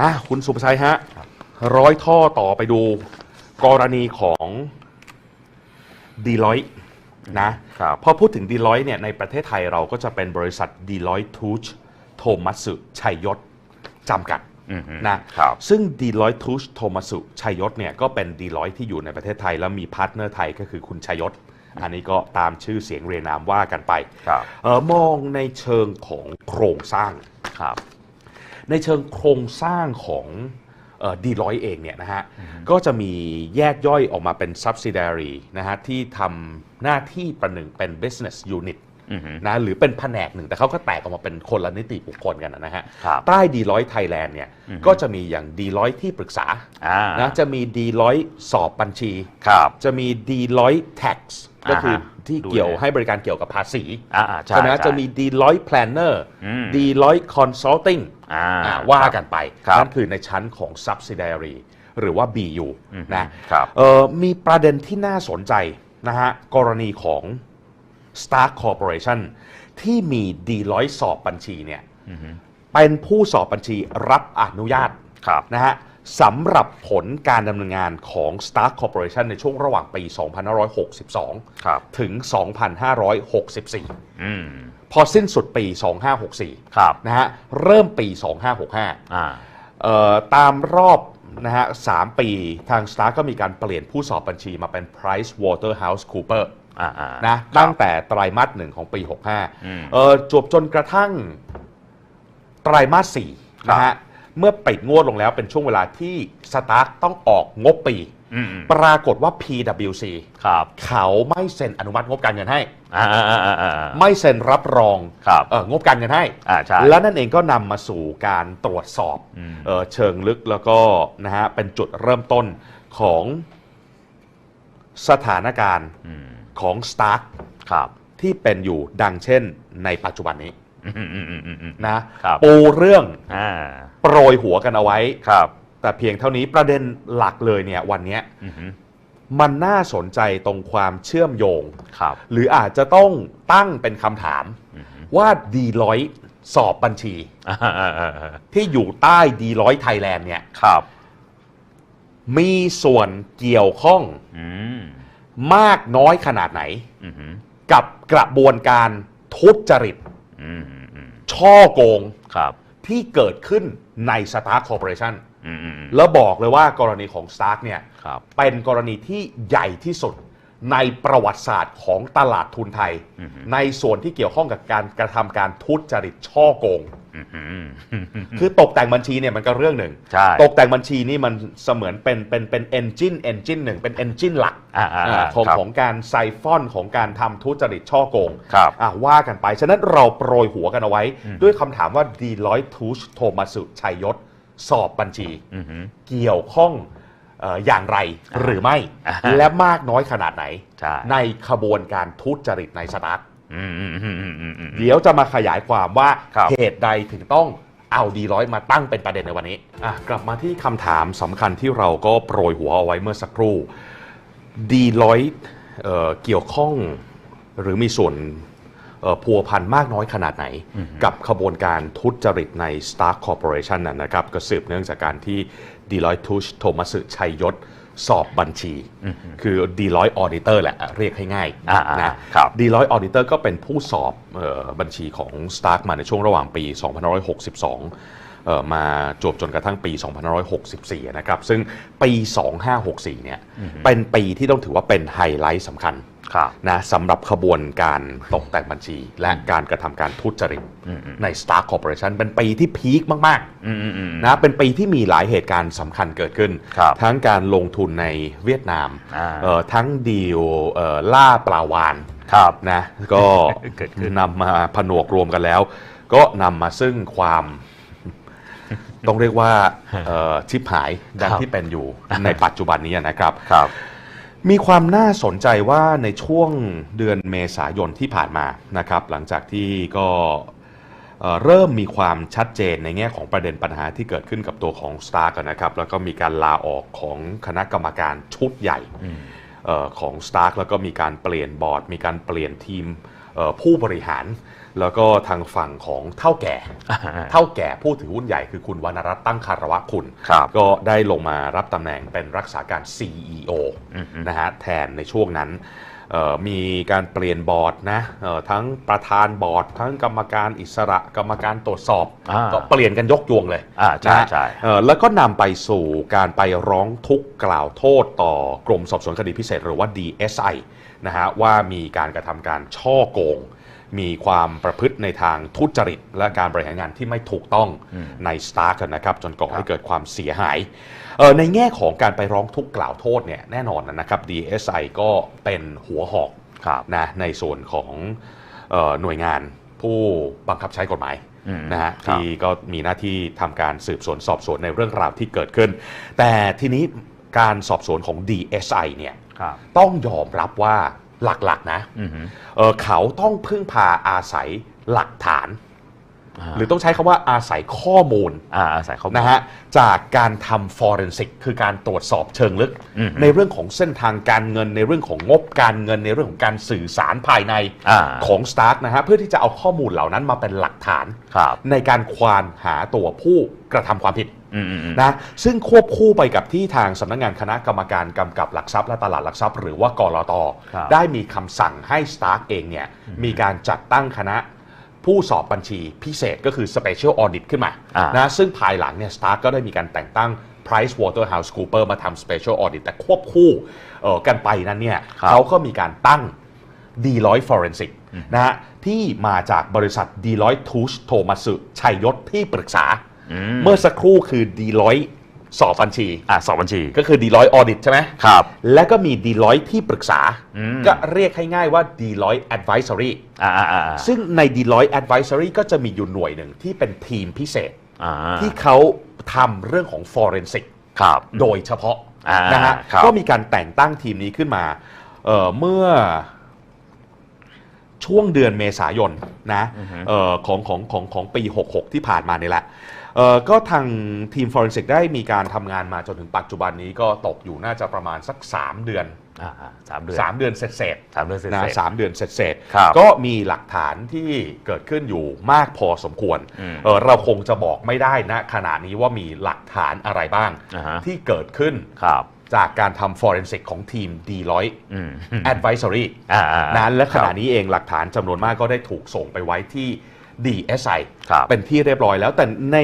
อะคุณสุภชัยฮะ ร้อยท่อต่อไปดู กรณีของดีลอยนะครับพอพูดถึงดีลอยเนี่ยในประเทศไทยเราก็จะเป็นบริษัทดีลอยทูชโทมัสึชัยยศจำกัดอือฮึนะครับซึ่งดีลอยทูชโทมัสึชัยยศเนี่ยก็เป็นดีลอยที่อยู่ในประเทศไทย แล้วมีพาร์ทเนอร์ไทยก็คือคุณชัยยศ อันนี้ก็ตามชื่อเสียงเรียงนามว่ากันไปครับเออมองในเชิงของโครงสร้างครับ ในเชิงโครงสร้างของดีลอยเองเนี่ยนะฮะก็จะมีแยกย่อยออกมาเป็น subsidiary นะฮะที่ทำหน้าที่ประหนึ่งเป็น business unit อือฮึ นะหรือเป็นแผนกหนึ่งแต่เขาก็แตกออกมาเป็นคนละนิติบุคคลกันนะฮะครับใต้ดีลอยไทยแลนด์เนี่ยก็จะมีอย่างดีลอยที่ปรึกษาอ่านะจะมีดีลอยสอบบัญชีครับจะมีดีลอย tax ก็คืออาฮะที่ดูเกี่ยวแลให้บริการเกี่ยวกับภาษีอ่าอ่าใช่ใช่ไหมฮะใช่จะมีดีลอย planner อืมดีลอย consulting อ่าอ่าว่ากันไปครับนั่นคือในชั้นของ subsidiary หรือว่า BU นะครับเอ่อมีประเด็นที่น่าสนใจนะฮะกรณีของ Stark Corporation ที่มี Deloitte สอบบัญชีเนี่ยเป็นผู้สอบบัญชีรับอนุญาตครับนะฮะสำหรับผลการดำเนินงานของ Stark Corporation ในช่วงระหว่างปี 2562ครับถึง 2564อืมพอสิ้นสุดปี 2564ครับนะฮะ เริ่มปี 2565อ่าเอ่อตามรอบนะฮะสามปีทาง Stark ก็มีการเปลี่ยนผู้สอบบัญชีมาเป็น Price Waterhouse Cooper อ่าอ่า นะครับตั้งแต่ไตรมาสหนึ่งของปีอืม65เอ่อจวบจนกระทั่งไตรมาสสี่ครับนะฮะเมื่อปิดงวดลงแล้วเป็นช่วงเวลาที่ Stark ต้องออกงบปีอืมอืมปรากฏว่า PwC ครับเขาไม่เซ็นอนุมัติงบการเงินให้อ่าอ่าอ่าอ่าอ่าไม่เซ็นรับรองครับเอ่องบการเงินให้อ่าใช่และนั่นเองก็นำมาสู่การตรวจสอบอืมเอ่อเชิงลึกแล้วก็นะฮะเป็นจุดเริ่มต้นของสถานการณ์ อืมของ Stark ครับที่เป็นอยู่ดังเช่นในปัจจุบันนี้อืมอืมอืมอืมอืมนะครับปูเรื่องอ่าโปรยหัวกันเอาไว้ครับ แต่เพียงเท่านี้ประเด็นหลักเลยเนี่ยวันเนี้ยอืมมันน่าสนใจตรงความเชื่อมโยงครับหรืออาจจะต้องตั้งเป็นคำถามว่าดีลอยสอบบัญชีอ่าอ่าอ่าอ่าที่อยู่ใต้ดีลอยไทยแลนด์เนี่ยครับมีส่วนเกี่ยวข้องอื มมากน้อยขนาดไหน อืมอืมกับกระบวนการทุจริตอืมอืมช่อโกงครับที่เกิดขึ้นใน Stark Corporation อืมอืมอืมแล้วบอกเลยว่ากรณีของ Stark เนี่ย ครับ เป็นกรณีที่ใหญ่ที่สุดในประวัติศาสตร์ของตลาดทุนไทย อือฮึ ในส่วนที่เกี่ยวข้องกับการกระทำการทุจริตช่อโกงอืมอืม คือตกแต่งบัญชีเนี่ยมันก็เรื่องหนึ่ง ใช่ ตกแต่งบัญชีนี่มันเสมือนเป็นเป็นเป็นเอนจินเอนจินหนึ่งเป็นเอนจินหลักอ่าอ่าอ่าของครับ ของการไซฟอนของการทำทุจริตช่อโกงครับ อะว่ากันไป ฉะนั้นเราโปรยหัวกันเอาไว้ด้วยคำถามว่าดีลอยทูชโทมัสุชัยยศ สอบบัญชี อืมอืมเกี่ยวข้องเอ่ออย่างไรหรือไม่ อ่าและมากน้อยขนาดไหน ใช่ ในขบวนการทุจริตในสตาร์ท อืมอืมอืมอืมอืมอืมเดี๋ยวจะมาขยายความว่าครับเหตุใดถึงต้องเอาดีร้อยมาตั้งเป็นประเด็นในวันนี้อะกลับมาที่คำถามสำคัญที่เราก็โปรยหัวเอาไว้เมื่อสักครู่ดีร้อยเกี่ยวข้องหรือมีส่วนเอ่อพัวพันมากน้อยขนาดไหน กับขบวนการทุจริตใน Stark Corporation นะนะครับ ก็สืบเนื่องจากการที่ Deloitte Touche โทมัสชัยยศ สอบบัญชี คือ Deloitte Auditor แหละ เรียกให้ง่ายอ่าๆนะครับ Deloitte Auditor ก็เป็นผู้สอบเออบัญชีของ Stark มาในช่วงระหว่างปี 2562เอ่อมาจวบจนกระทั่งปี 2564 นะครับ ซึ่งปี 2564 เนี่ย เป็นปีที่ต้องถือว่าเป็นไฮไลท์สำคัญครับ นะสำหรับขบวนการตกแต่งบัญชี และการกระทำการทุจริตใน Stark Corporation เป็นปีที่พีคมากอืมอืมอืมๆนะเป็นปีที่มีหลายเหตุการณ์สำคัญเกิดขึ้นครับทั้งการลงทุนในเวียดนามอ่าเอ่อทั้งดีลเอ่อล่าปลาวานครับนะก็เกิดขึ้นนำมาผนวกรวมกันแล้ว ก็นำมาซึ่งความต้องเรียกว่าเอ่อชิปหายดังครับที่เป็นอยู่ในปัจจุบันนี้นะครับครับ มีความน่าสนใจว่าในช่วงเดือนเมษายนที่ผ่านมานะครับ หลังจากที่ก็เริ่มมีความชัดเจนในแง่ของประเด็นปัญหาที่เกิดขึ้นกับตัวของ Stark อะนะครับ แล้วก็มีการลาออกของคณะกรรมการชุดใหญ่ของ Stark แล้วก็มีการเปลี่ยนบอร์ด มีการเปลี่ยนทีมผู้บริหาร แล้วก็ทางฝั่งของเท่าแก่อ่าเท่าแก่ผู้ถือหุ้นใหญ่คือคุณวรรณรัตน์ตั้งคารวะคุณ ครับก็ได้ลงมารับตำแหน่งเป็นรักษาการ CEO อือฮึนะฮะแทนในช่วงนั้นเอ่อมีการเปลี่ยนบอร์ดนะเอ่อทั้งประธานบอร์ด ทั้งกรรมการอิสระกรรมการตรวจสอบ อ่า ก็เปลี่ยนกันยกยวงเลย อ่าใช่นะฮะใช่ เอ่อแล้วก็นำไปสู่การไปร้องทุกข์กล่าวโทษต่อกรมสอบสวนคดีพิเศษหรือว่า DSI นะฮะว่ามีการกระทำการช่อโกง มีความประพฤติในทางทุจริต และการบริหารงานที่ไม่ถูกต้องใน Stark นะครับ จนก่อให้เกิดความเสียหายเอ่อในแง่ของการไปร้องทุกข์กล่าวโทษเนี่ยแน่นอนนะครับ DSI ก็เป็นหัวหอกครับนะในส่วนของเออหน่วยงานผู้บังคับใช้กฎหมายอืมนะฮะครับที่ก็มีหน้าที่ทำการสืบสวนสอบสวนในเรื่องราวที่เกิดขึ้น แต่ทีนี้การสอบสวนของ DSI เนี่ยครับต้องยอมรับว่า หลักๆนะอือฮึเอ่อเขาต้องพึ่งพาอาศัยหลักฐานาหรือต้องใช้คำว่าอาศัยข้อมูลอ่าอาศัยข้อมูลนะฮะจากการทำ forensic คือการตรวจสอบเชิงลึกอืมในเรื่องของเส้นทางการเงินในเรื่องของงบการเงินในเรื่องของการสื่อสารภายในอ่าของ Stark นะฮะเพื่อที่จะเอาข้อมูลเหล่านั้นมาเป็นหลักฐานครับในการควานหาตัวผู้กระทำความผิดอืมอืมอืม นะซึ่งควบคู่ไปกับที่ทางสำนักงานคณะกรรมการกำกับหลักทรัพย์และตลาดหลักทรัพย์ หรือว่ากรตครับได้มีคำสั่งให้ Stark เองเนี่ยมีการจัดตั้งคณะผู้สอบบัญชีพิเศษก็คือ Special Audit ขึ้นมาอ่านนะซึ่งภายหลังเนี่ย Stark ก็ได้มีการแต่งตั้ง Price Waterhouse Cooper มาทำ Special Audit แต่ควบคู่เอ่อกันไปนั้นเนี่ยครับเขาก็มีการตั้ง Deloitte Forensic นะฮะที่มาจากบริษัท Deloitte Touche Tohmatsu ชัยยศที่ปรึกษา เมื่อสักครู่คือ Deloitte สอบบัญชี อ่าสอบบัญชี ก็คือ Deloitte Audit ใช่ไหมครับ และก็มี Deloitte ที่ปรึกษาอืมก็เรียกให้ง่ายว่า Deloitte Advisory อ่าอ่าอ่าอ่าซึ่งใน Deloitte Advisory ก็จะมีอยู่หน่วยหนึ่งที่เป็นทีมพิเศษอ่าที่เขาทำเรื่องของ forensic ครับโดยเฉพาะอ่านนะฮะครับก็มีการแต่งตั้งทีมนี้ขึ้นมาเอ่อเมื่อช่วงเดือนเมษายนนะเออของของของของปี 66 ที่ผ่านมานี่แหละ เอ่อก็ทางทีม Forensic ได้มีการทำงานมาจนถึงปัจจุบันนี้ก็ตกอยู่น่าจะประมาณสัก 3 เดือน อ่าอ่าสามเดือน3 เดือนเสร็จๆสามเดือนเสร็จนะๆสามเดือนเสร็จครับๆก็มีหลักฐานที่เกิดขึ้นอยู่มากพอสมควรอืม เอ่อเราคงจะบอกไม่ได้นะขณะนี้ว่ามีหลักฐานอะไรบ้าง อ่าฮะที่เกิดขึ้นครับจากการทำ forensic ของทีม Deloitte อืม Advisory อ่าอ่านั้นและขณะครับนี้เองหลักฐานจำนวนมากก็ได้ถูกส่งไปไว้ที่ DSI ครับเป็นที่เรียบร้อยแล้ว แต่ใน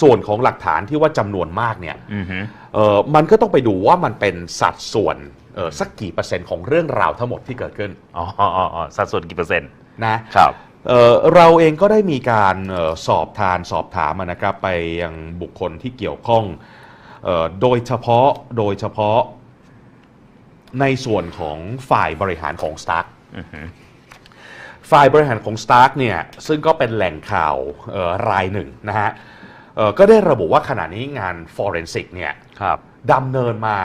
ส่วนของหลักฐานที่ว่าจำนวนมากเนี่ยอือฮึเออมันก็ต้องไปดูว่ามันเป็นสัดส่วนเออสักกี่เปอร์เซ็นต์ของเรื่องราวทั้งหมดที่เกิดขึ้นอ๋ออ๋ออ๋อสัดส่วนกี่เปอร์เซ็นต์นะ ครับ เอ่อเราเองก็ได้มีการเออสอบทานสอบถามอะนะครับไปยังบุคคลที่เกี่ยวข้องเออโดยเฉพาะโดยเฉพาะในส่วนของฝ่ายบริหารของ Stark อือฮึ ฝ่ายบริหารของ Stark เนี่ยซึ่งก็เป็นแหล่งข่าวเอ่อรายหนึ่งนะฮะเอ่อก็ได้ระบุว่าขณะนี้งาน Forensic เนี่ยครับดำเนินมา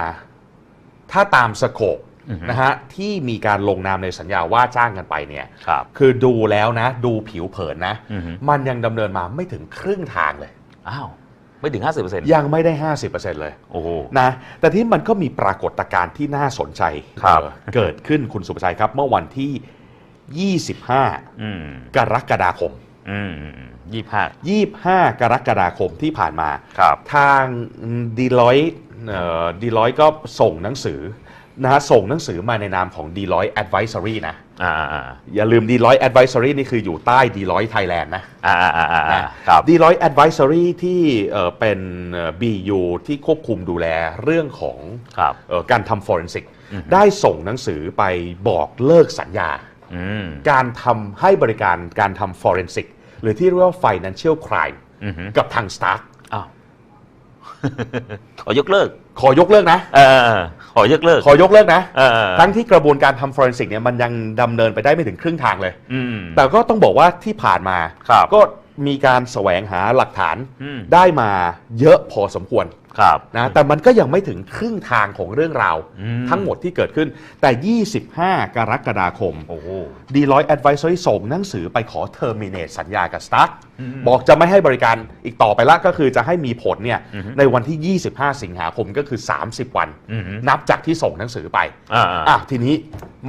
ถ้าตามสโคปอือฮึนะฮะที่มีการลงนามในสัญญาว่าจ้างกันไปเนี่ยครับคือดูแล้วนะ ดูผิวเผินนะอือฮึมันยังดำเนินมาไม่ถึงครึ่งทางเลยอ้าวไม่ถึง 50%ยังไม่ได้ 50%เลยโอ้โหนะแต่ที่มันก็มีปรากฏการณ์ที่น่าสนใจครับเอ่อเกิดขึ้นคุณสุภชัยครับ เมื่อวันที่ 25อืมกรกฎาคมอืมอืมยี่ห้า25 กรกฎาคมที่ผ่านมาครับทางดีลอยดีลอยก็ส่งหนังสือนะฮะส่งหนังสือมาในนามของ Deloitte Advisory นะอ่าอ่าอ่าอย่าลืม Deloitte Advisory นี่คืออยู่ใต้ Deloitte Thailand นะอ่าอ่าอ่าอ่านะครับ Deloitte Advisory ที่เอ่อเป็นเอ่อ BU ที่ควบคุมดูแลเรื่องของครับเอ่อการทำ forensic ได้ส่งหนังสือไปบอกเลิกสัญญาอืม การทำให้บริการการทำ forensic หรือที่เรียกว่า financial crime อือฮึกับทาง Stark อ้าวขอยกเลิก ขอยกเลิกนะเออเออขอยกเลิก ขอยกเลิกนะเออเออทั้งที่กระบวนการทำ forensic เนี่ยมันยังดำเนินไปได้ไม่ถึงครึ่งทางเลยอืมแต่ก็ต้องบอกว่าที่ผ่านมาครับก็มีการแสวงหาหลักฐานอืมได้มาเยอะพอสมควรครับนะแต่มันก็ยังไม่ถึงครึ่งทางของเรื่องราวอืมทั้งหมดที่เกิดขึ้น แต่ 25 กรกฎาคมโอ้โห Deloitte Advisory ส่งหนังสือไปขอ terminate สัญญากับ Stark อืมบอกจะไม่ให้บริการอีกต่อไปละก็คือจะให้มีผลเนี่ยอือฮึในวันที่ 25 สิงหาคมก็คือ 30 วันอือฮึนับจากที่ส่งหนังสือไปอ่าอะทีนี้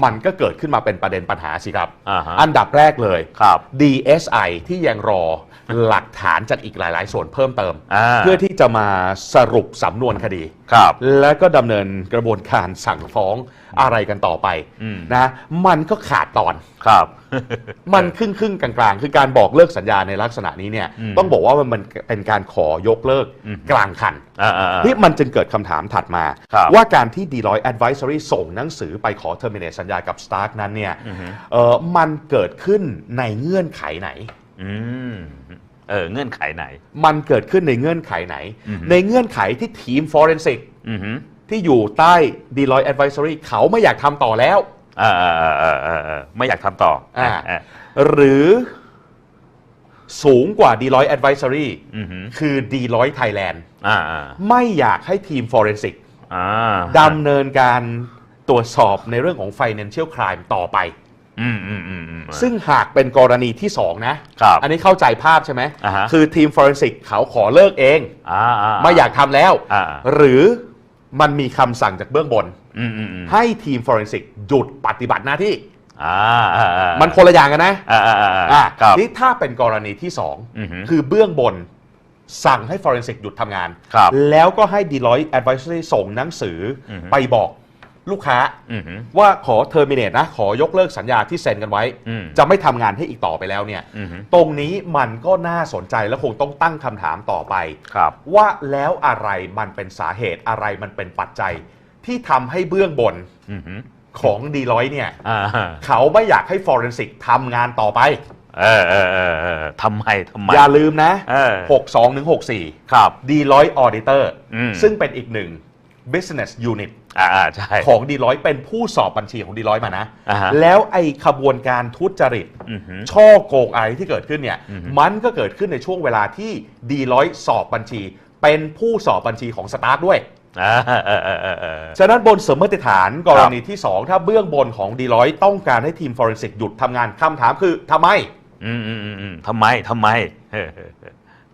มันก็เกิดขึ้นมาเป็นประเด็นปัญหาสิครับอ่าฮะอันดับแรกเลยครับ DSI ที่ยังรอหลักฐานจากอีกหลาย ๆ ส่วนเพิ่มเติมอ่าเพื่อที่จะมาสรุปสำนวนคดี ครับ แล้วก็ดำเนินกระบวนการสั่งฟ้องอะไรกันต่อไปอืม นะมันก็ขาดตอน ครับ มันครึ่งครึ่งๆกลางๆ คือการบอกเลิกสัญญาในลักษณะนี้เนี่ยอืมต้องบอกว่ามันมันเป็นการขอยกเลิกอืม กลางคัน อ่าอ่าอ่า ที่มันจึงเกิดคำถามถัดมา ครับว่าการที่ Deloitte Advisory ส่งหนังสือไปขอ terminate สัญญากับ Stark นั้นเนี่ยอือฮึ เออมันเกิดขึ้นในเงื่อนไขไหน อืม เออเงื่อนไขไหน มันเกิดขึ้นในเงื่อนไขไหน อือฮึ ในเงื่อนไขที่ทีม Forensic อือฮึที่อยู่ใต้ Deloitte Advisory เขาไม่อยากทำต่อแล้วอ่าอ่าอ่าอ่าอ่าอ่าไม่อยากทำต่ออ่าอ่าหรือสูงกว่า Deloitte Advisory อือฮึคือ Deloitte Thailand อ่าอ่าไม่อยากให้ทีม Forensic อ่าดำเนินการตรวจสอบในเรื่องของ Financial Crime ต่อไป อืมอืมอืมอืม ซึ่งหากเป็นกรณีที่ 2 นะ ครับอันนี้เข้าใจภาพใช่ไหม อ่าฮะ คือทีม Forensic เขาขอเลิกเอง อ่าอ่าไม่อยากทำแล้ว อ่าหรือมันมีคำสั่งจากเบื้องบน อืมอืมอืมให้ทีม Forensic หยุดปฏิบัติหน้าที่ อ่าอ่าอ่ามันคนละอย่างกันนะอ่าอ่าอ่าอะครับ นี่ถ้าเป็นกรณีที่ อือฮึ2 คือเบื้องบนสั่งให้ Forensic หยุดทำงาน ครับแล้วก็ให้ Deloitte Advisory ส่งหนังสือออฮึ ไปบอก ลูกค้าอือฮึว่าขอ terminate นะ ขอยกเลิกสัญญาที่เซ็นกันไว้ อืม จะไม่ทำงานให้อีกต่อไปแล้วเนี่ย อือฮึตรงนี้มันก็น่าสนใจและคงต้องตั้งคำถามต่อไป ครับ ว่าแล้วอะไรมันเป็นสาเหตุอะไรมันเป็นปัจจัย ที่ทำให้เบื้องบนอือฮึของดีร้อยเนี่ย อ่าเขาไม่อยากให้ Forensic ทำงานต่อไป เออเออเออเออทำไมทำไมอย่าลืมนะ เออ62ถึง64 ครับ Deloitte Auditor อืม ซึ่งเป็นอีกหนึ่ง business unit อ่าอ่าใช่ ของ Deloitte เป็นผู้สอบบัญชีของ Deloitte มานะ อ่าฮะแล้วไอ้ขบวนการทุจริต อือฮึ ช่อโกงอะไรที่เกิดขึ้นเนี่ย อือฮึ มันก็เกิดขึ้นในช่วงเวลาที่ Deloitte สอบบัญชี เป็นผู้สอบบัญชีของ Stark ด้วย อ่าเออเออเออเออ ฉะนั้นบนสมมติฐานกรณีที่ 2 ถ้าเบื้องบนของ Deloitte ต้องการให้ทีม Forensic หยุดทำงานคำถามคือทำไมอืมอืมอืมอืมทำไมทำไมเออเออ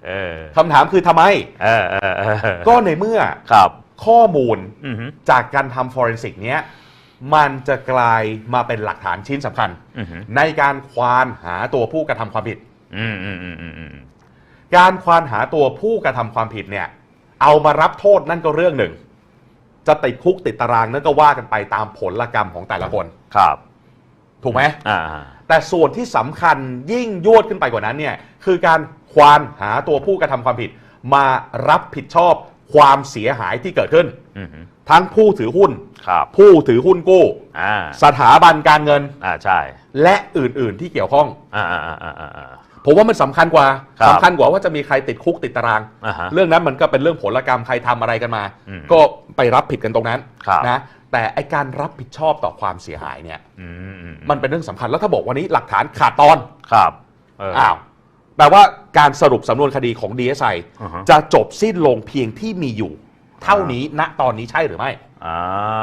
เออคำถามคือทำไม เออเออเออก็ในเมื่อ ครับ ข้อมูลอือฮึ จากการทำ Forensic เนี้ยมันจะกลายมาเป็นหลักฐานชิ้นสำคัญ อือฮึในการควานหาตัวผู้กระทำความผิด อืมอืมอืมอืมอืมการควานหาตัวผู้กระทำความผิดเนี่ย เอามารับโทษนั่นก็เรื่องหนึ่ง จะติดคุกติดตารางนั่นก็ว่ากันไปตามผลกรรมของแต่ละคน ครับถูกไหม อ่าแต่ส่วนที่สำคัญยิ่งยวดขึ้นไปกว่านั้นเนี่ยคือการควานหาตัวผู้กระทำความผิด มารับผิดชอบ ความเสียหายที่เกิดขึ้น อือฮึทั้งผู้ถือหุ้น ครับผู้ถือหุ้นกู้ อ่าสถาบันการเงินอ่าใช่และอื่น ๆ ที่เกี่ยวข้อง อ่าอ่าอ่าอ่าอ่า ผมว่ามันสำคัญกว่าครับ สำคัญกว่าว่าจะมีใครติดคุกติดตาราง อ่าฮะ เรื่องนั้นมันก็เป็นเรื่องผลกรรมใครทำอะไรกันมา อืมก็ไปรับผิดกันตรงนั้นครับ นะแต่ไอการรับผิดชอบต่อความเสียหายเนี่ย อืมอืมมันเป็นเรื่องสำคัญแล้วถ้าบอกวันนี้หลักฐานขาดตอนครับเอออ้าว แปลว่าการสรุปสำนวนคดีของ DSI อ่าฮะ จะจบสิ้นลงเพียงที่มีอยู่ เท่านี้ณตอนนี้ใช่หรือไม่ อ่า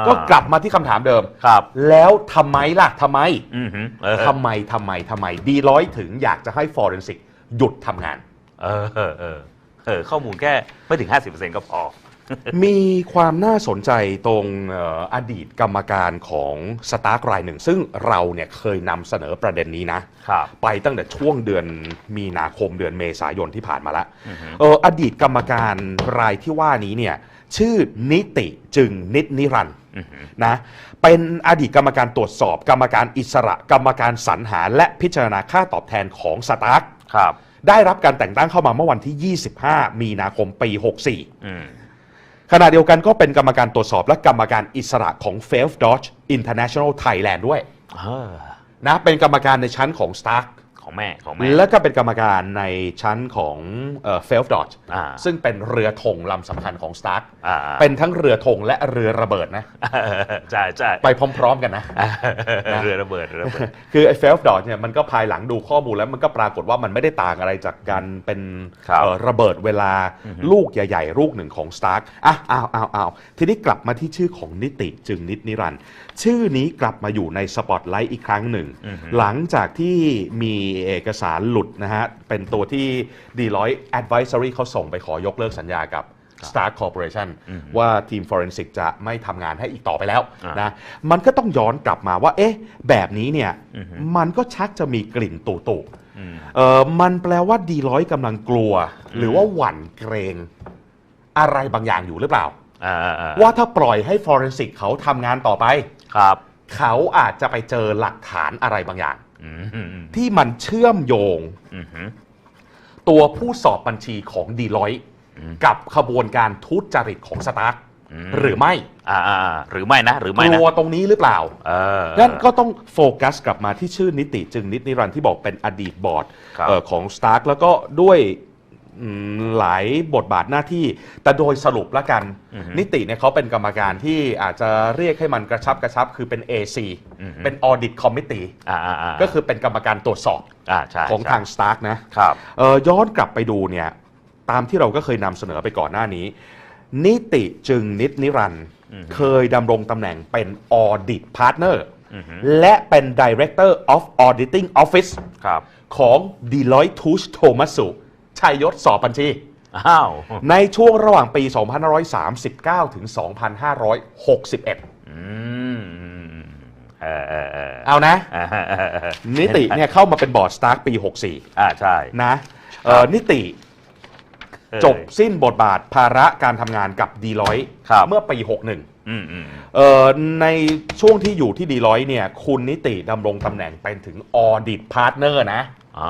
ก็กลับมาที่คำถามเดิม ครับ แล้วทำไมล่ะทำไมอือฮึเออทำไมทำไมทำไมดีร้อยถึงอยากจะให้ Forensic หยุดทำงาน เออเออเออเออข้อมูลแค่ไม่ถึง 50%ก็พอ มีความน่าสนใจตรงเอ่ออดีตกรรมการของสตาร์กรายหนึ่ง ซึ่งเราเนี่ยเคยนำเสนอประเด็นนี้นะ ครับ ไปตั้งแต่ช่วงเดือนมีนาคมเดือนเมษายนที่ผ่านมาแล้วอือฮึเอออดีตกรรมการรายที่ว่านี้เนี่ยชื่อนิติจึงนิดนิรันดร์อือฮึนะเป็นอดีตกรรมการตรวจสอบ กรรมการอิสระ กรรมการสรรหา และพิจารณาค่าตอบแทนของสตาร์กครับ ได้รับการแต่งตั้งเข้ามาเมื่อวันที่ 25 มีนาคมปี 64 อืม ขณะเดียวกันก็เป็นกรรมการตรวจสอบและกรรมการอิสระของ f e l f Dodge International Thailand ด้วยเออนะเป็นกรรมการในชั้นของ Stark ของแม่ของแม่แล้วก็เป็นกรรมการในชั้นของเฟลดอ g อ่าซึ่งเป็นเรือธงลำสำคัญของ Stark อ่าเป็นทั้งเรือธงและเรือระเบิดนะใช่ใช่ไปพร้อม ๆ กันนะเรือระเบิดเรือระเบิดคือไอ้เฟลดอ g เนี่ยมันก็ภายหลังดูข้อมูลแล้วมันก็ปรากฏว่ามันไม่ได้ต่างอะไรจากการเป็นครับเอ่อระเบิดเวลาลูกใหญ่ๆ ลูกหนึ่งของ Stark อะอ้าวอ้าวอ้าวทีนี้กลับมาที่ชื่อของนิติจึงนิดนิรันดร์ชื่อนี้กลับมาอยู่ในสปอตไลท์อีกครั้งหนึ่ง หลังจากที่มีเอกสารหลุดนะฮะ เป็นตัวที่ Deloitte Advisory เขาส่งไปขอยกเลิกสัญญากับ Stark Corporation ว่าทีม Forensic จะไม่ทำงานให้อีกต่อไปแล้วอ่านนะมันก็ต้องย้อนกลับมาว่า เอ๊ะ แบบนี้เนี่ย มันก็ชักจะมีกลิ่นตุ่ๆเออมันแปลว่าดีร้อยกำลังกลัว หรือว่าหวั่นเกรงอะไรบางอย่างอยู่หรือเปล่าอ่าอ่าอ่า ว่าถ้าปล่อยให้ Forensic เขาทำงานต่อไปครับ เขาอาจจะไปเจอหลักฐานอะไรบางอย่างอืมอืมอืม ที่มันเชื่อมโยงอืมอืมตัวผู้สอบบัญชีของดีลอยกับขบวนการทุจริตของสตาร์หรือไม่อ่าอ่าอ่าหรือไม่นะ หรือกไม่ลันะวตรงนี้หรือเปล่าเอองั้นก็ต้องโฟกัสกลับมาที่ชื่อนิติจึงนิดนิรันดร์ที่บอกเป็นอดีตบอร์ดครับเอ่อของ Stark แล้วก็ด้วยอืม หลายบทบาทหน้าที่ แต่โดยสรุปแล้วกัน นิติเนี่ยเขาเป็นกรรมการที่อาจจะเรียกให้มันกระชับกระชับคือเป็น AC เป็น Audit Committee อ่าอ่าอ่าก็คือเป็นกรรมการตรวจสอบอ่าใช่ของใช่ทาง Stark นะครับเอ่อย้อนกลับไปดูเนี่ยตามที่เราก็เคยนำเสนอไปก่อนหน้านี้ นิติจึงนิดนิรันดร์เคยดำรงตำแหน่งเป็น Audit Partner และเป็น Director of Auditing Office ครับของ Deloitte Touche Tohmatsu ชัยยศสอบบัญชี อ้าวในช่วงระหว่างปี 2539 ถึง 2561 อืมอืมเออเออเออเอานะ อ่าเออเออเออนิติเนี่ยเข้ามาเป็นบอร์ด Stark ปี อ่าใช่64 นะเอ่อนิติเออจบสิ้นบทบาทภาระการทำงานกับดีลอยครับ เมื่อปี 61อืมอืมเอ่อ ในช่วงที่อยู่ที่ดีลอยเนี่ย คุณนิติดำรงตำแหน่งเป็นถึงออดิตพาร์ทเนอร์นะอ๋อ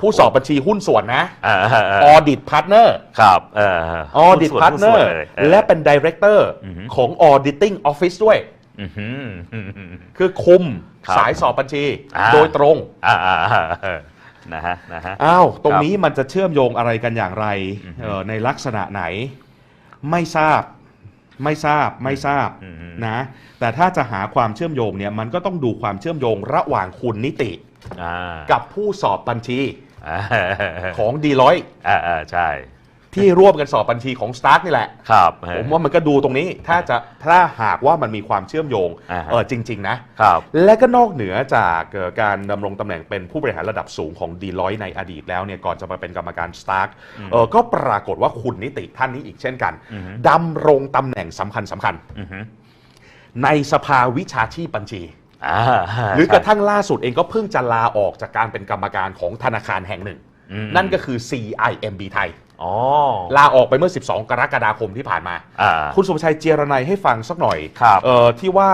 ผู้สอบบัญชีหุ้นส่วนนะอ่าออดิตพาร์ทเนอร์ครับเออออดิตหุ้ส่วนพาร์ทเนอหุ้ร์ส่วนเลยเออและเป็นดีเรคเตอร์ของ Auditing Office ด้วยอืมอืมอืมอืมคือคุมครับสายสอบบัญชีอ่าโดยตรงอ่าอ่าอ่าเออนะฮะนะฮะอ้าวตรงครับนี้มันจะเชื่อมโยงอะไรกันอย่างไรเอ่อในลักษณะไหน ไม่ทราบ ไม่ทราบไม่ทราบอืมนะ แต่ถ้าจะหาความเชื่อมโยงเนี่ยมันก็ต้องดูความเชื่อมโยงระหว่างคุณนิติอ่ากับผู้สอบบัญชีอ่าของดีลอยอ่าอ่าใช่ ที่ร่วมกันสอบบัญชีของ Stark นี่แหละ ครับ ผมว่ามันก็ดูตรงนี้ถ้าจะถ้าหากว่ามันมีความเชื่อมโยงอ่าฮะ เออจริง ๆ นะ ครับ และก็นอกเหนือจากเอ่อการดำรงตำแหน่งเป็นผู้บริหารระดับสูงของดีลอยในอดีตแล้วเนี่ยก่อนจะมาเป็นกรรมการ Stark เออก็ปรากฏว่าคุณนิติท่านนี้อีกเช่นกันดำรงตำแหน่งสำคัญสำคัญอือฮึในสภาวิชาชีพบัญชี อ่าหรือกระทั่งล่าสุดเองก็เพิ่งจะลาออกจากการเป็นกรรมการของธนาคารแห่งหนึ่งนั่นก็คือ CIMB ไทยอ๋อ ลาออกไปเมื่อ 12 กรกฎาคมที่ผ่านมาอ่าคุณสุภชัยเจยรนัยให้ฟังสักหน่อยครับเอ่อที่ว่า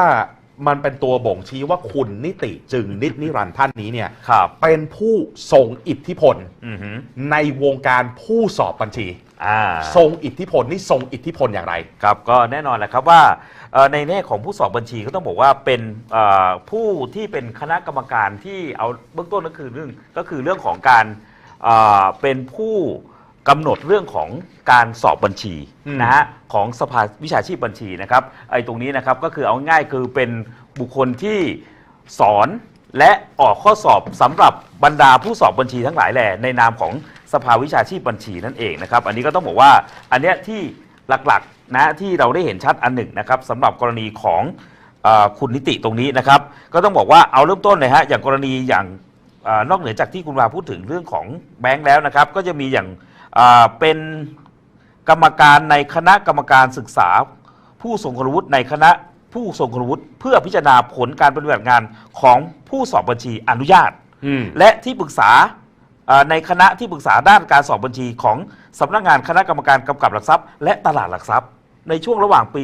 มันเป็นตัวบ่งชี้ว่าคุณนิติจึงนิดนิรันดร์ท่านนี้เนี่ยครับเป็นผู้ทรงอิทธิพลอือฮึในวงการผู้สอบบัญชีอ่าทรงอิทธิพลนี่ทรงอิทธิพลอย่างไรครับก็แน่นอนแหละครับว่าเอ่อในแง่ของผู้สอบบัญชีก็ต้องบอกว่าเป็นเอ่อผู้ที่เป็นคณะกรรมการที่เอาเบื้องต้นก็คือเรื่องก็คือเรื่องของการเอ่อเป็นผู้ กำหนดเรื่องของการสอบบัญชีอืมนะฮะของสภาวิชาชีพบัญชีนะครับไอ้ตรงนี้นะครับก็คือเอาง่ายคือเป็นบุคคลที่สอนและออกข้อสอบสำหรับบรรดาผู้สอบบัญชีทั้งหลายแหล่ในนามของสภาวิชาชีพบัญชีนั่นเองนะครับอันนี้ก็ต้องบอกว่าอันเนี้ยที่หลักๆนะที่เราได้เห็นชัดอันหนึ่งนะครับสำหรับกรณีของเออคุณนิติตรงนี้นะครับก็ต้องบอกว่าเอาเริ่มต้นเลยฮะอย่างกรณีอย่างเออนอกเหนือจากที่คุณวาพูดถึงเรื่องของแบงค์แล้วนะครับก็จะมีอย่างเอ่อ เป็นกรรมการในคณะกรรมการศึกษา ผู้ทรงคุณวุฒิในคณะผู้ทรงคุณวุฒิเพื่อพิจารณาผลการปฏิบัติงานของผู้สอบบัญชีอนุญาต อืม และที่ปรึกษาเอ่อในคณะที่ปรึกษาด้านการสอบบัญชีของสำนักงานคณะกรรมการกำกับหลักทรัพย์ และตลาดหลักทรัพย์ ในช่วงระหว่างปี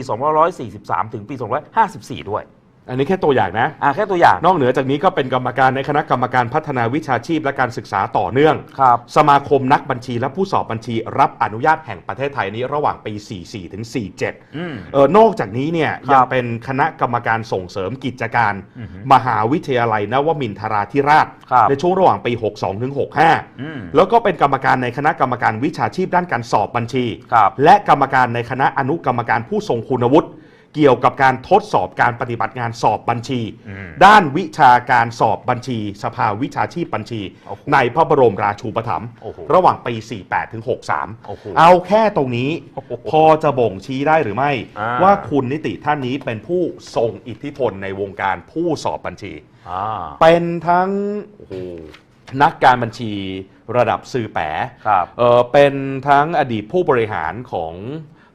2543 ถึงปี 2554 ด้วย อันนี้แค่ตัวอย่างนะ อ่าแค่ตัวอย่าง นอกเหนือจากนี้ก็เป็นกรรมการในคณะกรรมการพัฒนาวิชาชีพและการศึกษาต่อเนื่อง ครับ สมาคมนักบัญชีและผู้สอบบัญชีรับอนุญาตแห่งประเทศไทยนี้ระหว่างปี 44 ถึง 47 อืม เออนอกจากนี้เนี่ยครับยังเป็นคณะกรรมการส่งเสริมกิจการ อือฮึมหาวิทยาลัยนวมินทราธิราช ครับในช่วงระหว่างปี 62 ถึง65อืมแล้วก็เป็นกรรมการในคณะกรรมการวิชาชีพด้านการสอบบัญชี ครับและกรรมการในคณะอนุกรรมการผู้ทรงคุณวุฒิ เกี่ยวกับการทดสอบการปฏิบัติงานสอบบัญชีอืมด้านวิชาการสอบบัญชี สภาวิชาชีพบัญชีโอ้โหในพระบรมราชูปถัมภ์โอ้โหระหว่างปี 48ถึงโอ้โห63 เอาแค่ตรงนี้โอ้โหพอจะบ่งชี้ได้หรือไม่อ่าว่าคุณนิติท่านนี้เป็นผู้ทรงอิทธิพลในวงการผู้สอบบัญชีอ่าเป็นทั้งโอ้โหนักการบัญชีระดับสื่อแปะครับเออเป็นทั้งอดีตผู้บริหารของ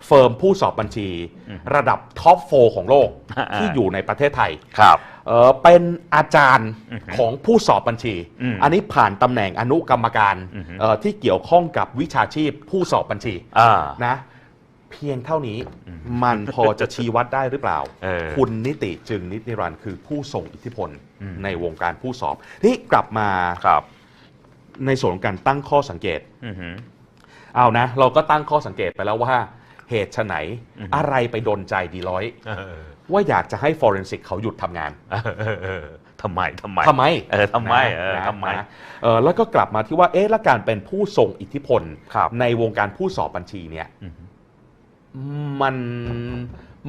เฟิร์มผู้สอบบัญชีอืมระดับท็อปโฟของโลกอ่าที่อยู่ในประเทศไทยครับเออเป็นอาจารย์อือฮึของผู้สอบบัญชีอืมอันนี้ผ่านตำแหน่งอนุกรรมการอือฮึเอ่อที่เกี่ยวข้องกับวิชาชีพผู้สอบบัญชีอ่านะเพียงเท่านี้มันพอจะชี้วัดได้หรือเปล่าเออคุณนิติจึงนิติรันดร์คือผู้ทรงอิทธิพลอืมในวงการผู้สอบ นี่กลับมาครับในส่วนของการตั้งข้อสังเกตอือหือเอานะ เราก็ตั้งข้อสังเกตไปแล้วว่า เหตุไฉนอือฮึอะไรไปดนใจดีร้อยเออว่าอยากจะให้ฟอเรนซิกเขาหยุดทำงานเออเออเออทำไมทำไมทำไมเออทำไมนะเออนะทำไมนะเออแล้วก็กลับมาที่ว่าเอ๊ะแล้วการเป็นผู้ทรงอิทธิพลครับในวงการผู้สอบบัญชีเนี่ยอือหือมัน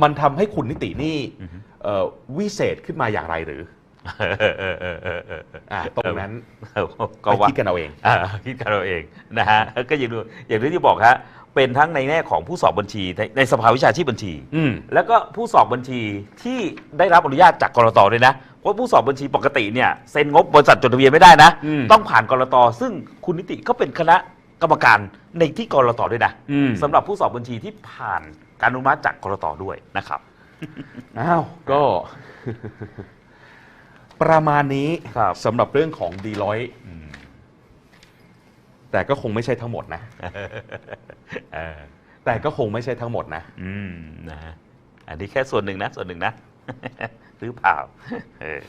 มันทำให้คุณนิตินี่อือฮึเอ่อวิเศษขึ้นมาอย่างไรหรือเออเออเออเออเออเอออะตรงนั้นเออไปก็ว่าคิดกันเอาเองอ่าคิดกันเราเองนะฮะก็อย่างดูอย่างที่บอกฮะ เป็นทั้งในแง่ของผู้สอบบัญชีในในสภาวิชาชีพบัญชี อืม แล้วก็ผู้สอบบัญชีที่ได้รับอนุญาตจากกรตด้วยนะเพราะผู้สอบบัญชีปกติเนี่ยเซ็นงบบริษัทจดทะเบียนไม่ได้นะ อืม ต้องผ่านกรตซึ่งคุณนิติก็เป็นคณะกรรมการในที่กรตด้วยนะอืมสำหรับผู้สอบบัญชีที่ผ่านการอนุมัติจากกรตด้วยนะครับ อ้าวก็ ประมาณนี้ครับ สำหรับเรื่องของดีร้อย แต่ก็คงไม่ใช่ทั้งหมดนะ เออแต่ก็คงไม่ใช่ทั้งหมดนะ อืมนะฮะอันนี้แค่ส่วนหนึ่งนะ ส่วนหนึ่งนะ หรือเปล่าเออ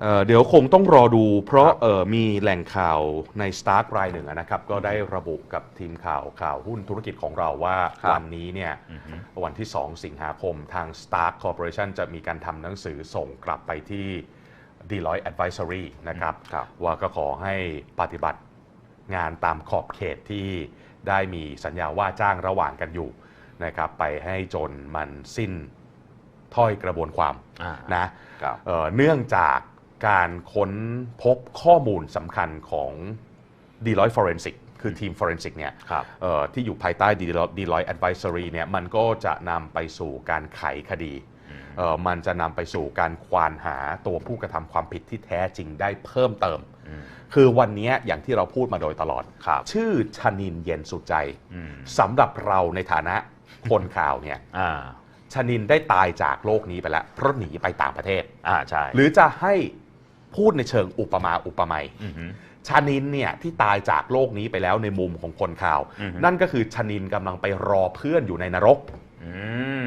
เอ่อเดี๋ยวคงต้องรอดู เพราะเอ่อมีแหล่งข่าวใน Stark รายหนึ่งอะนะครับ ก็ได้ระบุกับทีมข่าวข่าวหุ้นธุรกิจของเราว่าครับ วันนี้เนี่ยวันที่ 2 สิงหาคมทาง Stark Corporation จะมีการทำหนังสือส่งกลับไปที่ Deloitte Advisory นะครับครับว่าก็ขอให้ปฏิบัติงานตามขอบเขตที่ได้มีสัญญาว่าจ้างระหว่างกันอยู่นะครับไปให้จนมันสิ้นถ้อยกระบวนความอ่านะครับเอ่อเนื่องจากการค้นพบข้อมูลสำคัญของ Deloitte Forensic คือทีม Forensic เนี่ยครับเอ่อที่อยู่ภายใต้ Deloitte Deloitte Advisory เนี่ยมันก็จะนำไปสู่การไขคดีเอ่อ มันจะนำไปสู่การควานหาตัวผู้กระทำความผิดที่แท้จริงได้เพิ่มเติมอืมคือวันนี้อย่างที่เราพูดมาโดยตลอดครับชื่อชนินเย็นสุดใจอืมสำหรับเราในฐานะคนข่าวเนี่ยอ่าชนินได้ตายจากโลกนี้ไปแล้วเพราะหนีไปต่างประเทศอ่าใช่หรือจะให้พูดในเชิงอุปมาอุปไมยอือหือชานินเนี่ยที่ตายจากโลกนี้ไปแล้วในมุมของคนข่าวอือฮึนั่นก็คือชานินกำลังไปรอเพื่อนอยู่ในนรก อืม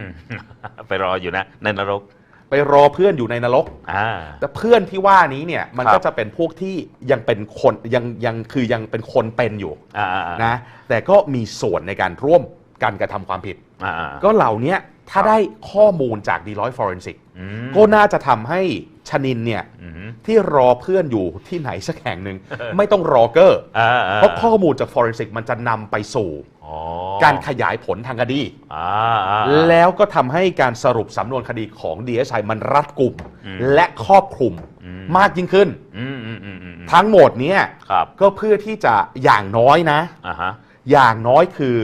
ไปรออยู่นะ ในนรก ไปรอเพื่อนอยู่ในนรก อ่า แต่เพื่อนที่ว่านี้เนี่ยมันครับก็จะเป็นพวกที่ยังเป็นคนยังยังคือยังเป็นคนเป็นอยู่อ่าอ่าอ่านะ แต่ก็มีส่วนในการร่วมการกระทำความผิด อ่าอ่าก็เหล่านี้ถ้าครับได้ข้อมูลจาก Deloitte Forensic อืมก็น่าจะทำให้ชนินเนี่ย อือหือที่รอเพื่อนอยู่ที่ไหนสักแห่งหนึ่ง ไม่ต้องรอเกอร์ อ่าอ่เพราะข้อมูลจาก Forensic มันจะนำไปสู่อ๋อ การขยายผลทางคดีอ่าอ่าแล้วก็ทำให้การสรุปสำนวนคดีของ DSI มันรัดกุมอืมและครอบคลุมอืมมากยิ่งขึ้นอืมอืมอืมอืมทั้งหมดเนี้ยครับก็เพื่อที่จะอย่างน้อยนะอ่าฮะอย่างน้อยคือ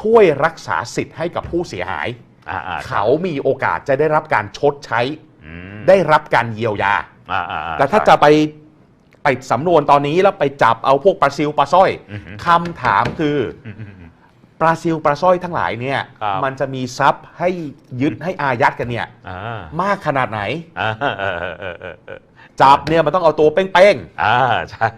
ช่วยรักษาสิทธิ์ให้กับผู้เสียหายอ่าอ่าเขามีโอกาสจะได้รับการชดใช้อืมได้รับการเยียวยาอ่าอ่าอ่แต่ถ้าจะไปไปสำนวนตอนนี้แล้วไปจับเอาพวกปลาซิวปลาสร้อยอือหือคำถามคืออืมอืมอืมป ลาซิวปลาสร้อยทั้งหลายเนี่ยครับ มันจะมีทรัพย์ให้ยึดให้อายัดกันเนี่ยอ่ามากขนาดไหน อ่าเออเออเออเออเออจับเนี่ยมันต้องเอาตัวเป้งอ่าใช่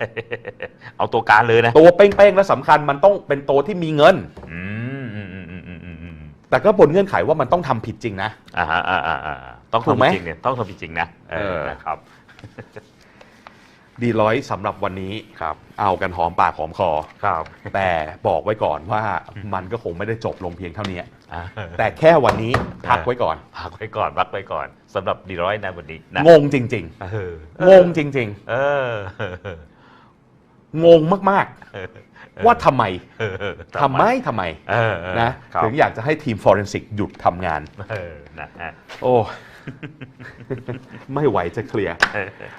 เอาตัวการเลยนะๆตัวเป้งๆและสำคัญมันต้องเป็นตัวที่มีเงิน อืมอืมอืมอืมอืมอืมอืมแต่ก็บนเงื่อนไขว่ามันต้องทำผิดจริงนะ อ่าฮะอ่าอ่าอ่าต้องถูกไหมทำจริงเนี่ยต้องทำจริงๆนะเอเอออ นะครับ ดีร้อยสำหรับวันนี้ครับ เอากันหอมปากหอมคอ ครับ แต่บอกไว้ก่อนว่ามันก็คงไม่ได้จบลงเพียงเท่านี้ อ่าแต่แค่วันนี้พักไว้ก่อน พักไว้ก่อนพักไว้ก่อนสำหรับดีร้อยในวันนี้นะงงจริง เออๆ งงจริง เออๆ งงมากๆ ว่าทำไมเออทำไมทำไมเออเออนะครับถึงอยากจะให้ทีมฟอเรนซิกหยุดทำงาน เออนะฮะโอ้ ไม่ไหวจะเคลียร์